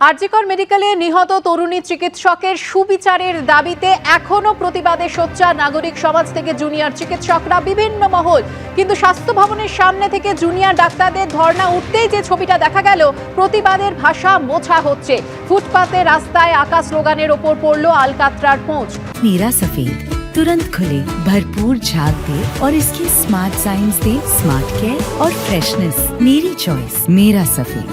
আরজিকর মেডিকেলে নিহত তরুণী চিকিৎসকের সুবিচারের দাবিতে এখনো প্রতিবাদে সোচ্চার নাগরিক সমাজ থেকে জুনিয়র চিকিৎসকরা বিভিন্ন মহল কিন্তু স্বাস্থ্য ভবনের সামনে থেকে জুনিয়র ডাক্তারদের ধর্ণা উঠতেই যে ছবিটা দেখা গেল প্রতিবাদের ভাষা মোছা হচ্ছে ফুটপাতে রাস্তায় আকাশ স্লোগানের ওপর পড়ল আলকাত্রার পোঁচ मेरा सफेद तुरंत खुले भरपूर झाग दे और इसकी स्मार्ट साइंस दे स्मार्ट केयर और फ्रेशनेस मेरी चॉइस मेरा सफेद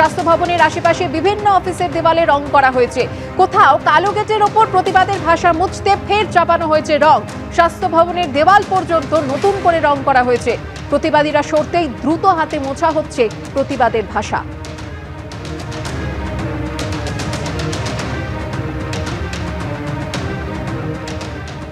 স্বাস্থ্য ভবনের আশেপাশে বিভিন্ন অফিসের দেওয়ালে রং করা হয়েছে। কোথাও কালো গেটের ওপর প্রতিবাদের ভাষা মুছতে ফের চাপানো হয়েছে রং। স্বাস্থ্য ভবনের দেওয়াল পর্যন্ত নতুন করে রং করা হয়েছে। প্রতিবাদীরা সরতেই দ্রুত হাতে মোছা হচ্ছে প্রতিবাদের ভাষা।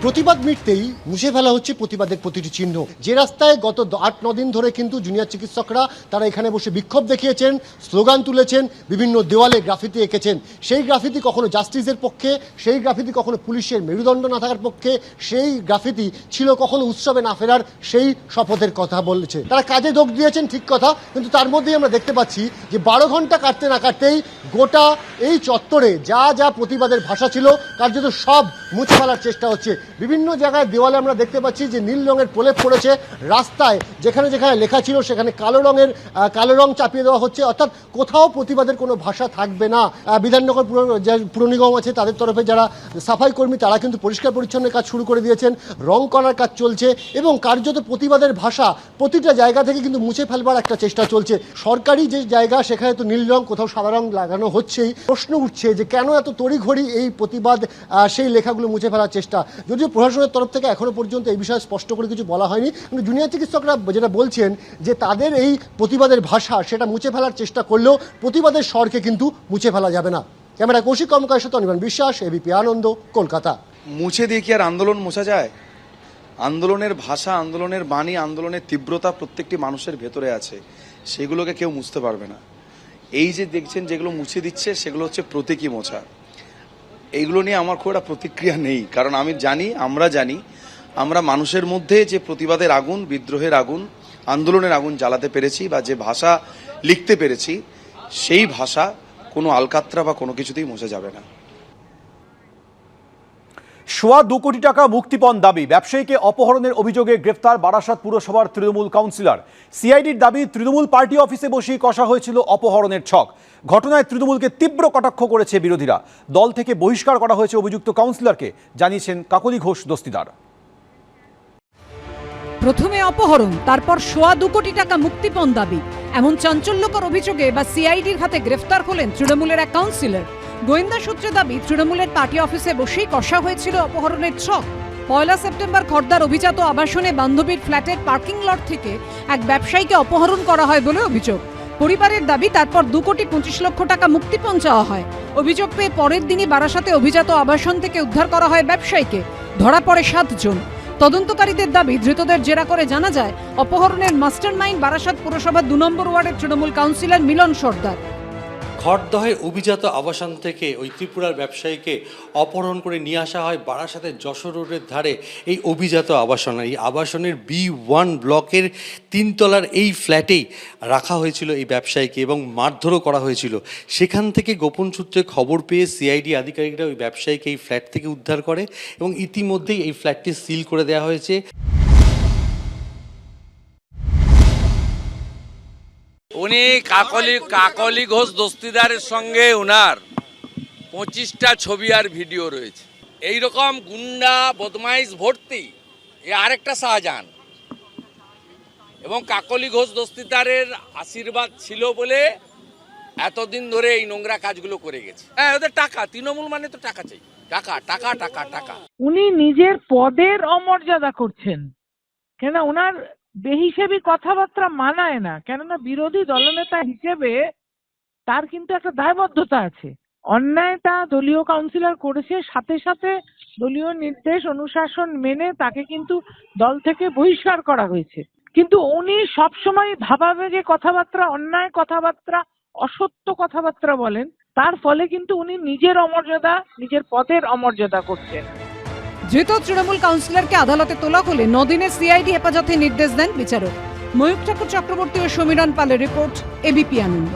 প্রতিবাদ মিটতেই মুছে ফেলা হচ্ছে প্রতিবাদের প্রতিটি চিহ্ন। যে রাস্তায় গত আট দিন ধরে কিন্তু জুনিয়র চিকিৎসকরা তারা এখানে বসে বিক্ষোভ দেখিয়েছেন, স্লোগান তুলেছেন, বিভিন্ন দেওয়ালে গ্রাফিতি এঁকেছেন। সেই গ্রাফিতি কখনো জাস্টিসের পক্ষে, সেই গ্রাফিতি কখনো পুলিশের মেরুদণ্ড না থাকার পক্ষে, সেই গ্রাফিতি ছিল কখনো উৎসবে না ফেরার, সেই শপথের কথা বলেছে। তারা কাজে যোগ দিয়েছেন, ঠিক কথা, কিন্তু তার মধ্যেই আমরা দেখতে পাচ্ছি যে বারো ঘণ্টা কাটতে না কাটতেই গোটা এই চত্বরে যা যা প্রতিবাদের ভাষা ছিল, কার্যত সব মুছে ফেলার চেষ্টা হচ্ছে। বিভিন্ন জায়গায় দেওয়ালে আমরা দেখতে পাচ্ছি যে নীল রঙের প্রলেপ পড়েছে। রাস্তায় যেখানে যেখানে লেখা ছিল সেখানে কালো রঙের কালো রং চাপিয়ে দেওয়া হচ্ছে। অর্থাৎ কোথাও প্রতিবাদের কোনো ভাষা থাকবে না। বিধাননগর পুর নিগম আছে তাদের তরফে যারা সাফাই কর্মী তারা কিন্তু পরিষ্কার পরিচ্ছন্নের কাজ শুরু করে দিয়েছেন। রং করার কাজ চলছে এবং কার্যত প্রতিবাদের ভাষা প্রতিটা জায়গা থেকে কিন্তু মুছে ফেলবার একটা চেষ্টা চলছে। সরকারি যে জায়গা সেখানে তো নীল রং, কোথাও সাদা রং লাগানো হচ্ছেই। প্রশ্ন উঠছে যে কেন এত তড়িঘড়ি এই প্রতিবাদ সেই লেখাগুলো মুছে ফেলার চেষ্টা? যদিও প্রশাসনের তরফ থেকে এখনও পর্যন্ত এই বিষয়ে স্পষ্ট করে কিছু বলা হয়নি। কিন্তু জুনিয়র চিকিৎসকরা যেটা বলছেন যে তাদের এই প্রতিবাদের ভাষা সেটা মুছে ফেলার চেষ্টা করলেও প্রতিবাদের স্বরকে কিন্তু মুছে ফেলা যাবে না। ক্যামেরা কৌশিক কর্মকারের সাথে অনির্বাণ বিশ্বাস এবিপি আনন্দ, কলকাতা। মুছে দিয়ে কি আর আন্দোলন মোছা যায়? আন্দোলনের ভাষা, আন্দোলনের বাণী, আন্দোলনের তীব্রতা প্রত্যেকটি মানুষের ভেতরে আছে। সেগুলোকে কেউ মুছতে পারবে না। এই যে দেখছেন যেগুলো মুছে দিচ্ছে, সেগুলো হচ্ছে প্রতীকী মোছা। এইগুলো নিয়ে আমার খুব একটা প্রতিক্রিয়া নেই। কারণ আমি জানি, আমরা জানি, আমরা মানুষের মধ্যে যে প্রতিবাদের আগুন, বিদ্রোহের আগুন, আন্দোলনের আগুন জ্বালাতে পেরেছি বা যে ভাষা লিখতে পেরেছি, সেই ভাষা কোনো আলকাত্রা বা কোনো কিছুতেই মোছা যাবে না। সোয়া দু কোটি টাকা মুক্তিপণ দাবি। ব্যবসায়ীকে অপহরণের অভিযোগে গ্রেফতার বারাসাত পুরসভার তৃণমূল কাউন্সিলর। সিআইডির দাবি, তৃণমূল পার্টি অফিসে বসেই কষা হয়েছিল অপহরণের ছক। ঘটনায় তৃণমূলকে তীব্র কটাক্ষ করেছে বিরোধীরা। দল থেকে বহিষ্কার করা হয়েছে অভিযুক্ত কাউন্সিলরকে, জানিয়েছেন কাকলি ঘোষ দস্তিদার। প্রথমে অপহরণ, তারপর সোয়া দু কোটি টাকা মুক্তিপণ দাবি। এমন চাঞ্চল্যকর অভিযোগে বা সিআইডির হাতে গ্রেফতার হলেন তৃণমূলের এক কাউন্সিলর। গোয়েন্দা সূত্রে দাবি, তৃণমূলের পার্টি অফিসে বসেই কষা হয়েছিল অপহরণের ছক। পয়লা সেপ্টেম্বর খর্দার অভিজাত আবাসনে বান্ধবীর ফ্ল্যাটের পার্কিং লট থেকে এক ব্যবসায়ীকে অপহরণ করা হয় বলে অভিযোগ। পরিবারের দাবি, তারপর দু কোটি পঁচিশ লক্ষ টাকা মুক্তিপণ চাওয়া হয়। অভিযোগ পেয়ে পরের দিনই বারাসাতে অভিজাত আবাসন থেকে উদ্ধার করা হয় ব্যবসায়ীকে। ধরা পড়ে সাতজন তদন্তকারীদের দাবি, ধৃতদের জেরা করে জানা যায়, অপহরণের মাস্টারমাইন্ড বারাসাত পুরসভার দু নম্বর ওয়ার্ডের তৃণমূল কাউন্সিলর মিলন সর্দার। খড়দহের অভিজাত আবাসন থেকে ওই ত্রিপুরার ব্যবসায়ীকে অপহরণ করে নিয়ে আসা হয় বারাসাতের যশোর রোডের ধারে এই অভিজাত আবাসন। এই আবাসনের বি ওয়ান ব্লকের তিনতলার এই ফ্ল্যাটেই রাখা হয়েছিল এই ব্যবসায়ীকে এবং মারধরও করা হয়েছিল। সেখান থেকে গোপন সূত্রে খবর পেয়ে সিআইডি আধিকারিকরা ওই ব্যবসায়ীকে এই ফ্ল্যাট থেকে উদ্ধার করে এবং ইতিমধ্যেই এই ফ্ল্যাটটি সিল করে দেওয়া হয়েছে। উনি কাকলি কাকলি ঘোষ দস্তিদারের সঙ্গে ওনার পঁচিশটা ছবি আর ভিডিও রয়েছে। এই রকম গুন্ডা, বদমাইশ, ভর্তি, এ আরেকটা শাহজাহান। এবং কাকলি ঘোষ দস্তিদারের আশীর্বাদ ছিল বলে এতদিন ধরে এই নোংরা কাজগুলো করে গেছে। হ্যাঁ ওদের টাকা, তৃণমূল মানে তো টাকা চাই। টাকা টাকা টাকা টাকা। উনি নিজের পদের অমর্যাদা করছেন। কেন ওনার বেহিসেবি কথাবার্তা মানায় না। কেননা বিরোধী দলনেতা হিসেবে তার কিন্তু একটা দায়বদ্ধতা আছে। অন্যায়টা দলীয় কাউন্সিলর করেছে, সাথে সাথে দলীয় নির্দেশ অনুশাসন মেনে তাকে কিন্তু দল থেকে বহিষ্কার করা হয়েছে। কিন্তু উনি সবসময় ভাবাবেগে কথাবার্তা অন্যায় কথাবার্তা, অসত্য কথাবার্তা বলেন। তার ফলে কিন্তু উনি নিজের অমর্যাদা, নিজের পদের অমর্যাদা করছেন। ধৃত তৃণমূল কাউন্সিলরকে আদালতে তোলা হলে নদিনের সিআইডি হেফাজতে নির্দেশ দেন বিচারক। ময়ূর ঠাকুর চক্রবর্তী ও সমীরণ পালের রিপোর্ট, এবিপি আনন্দ।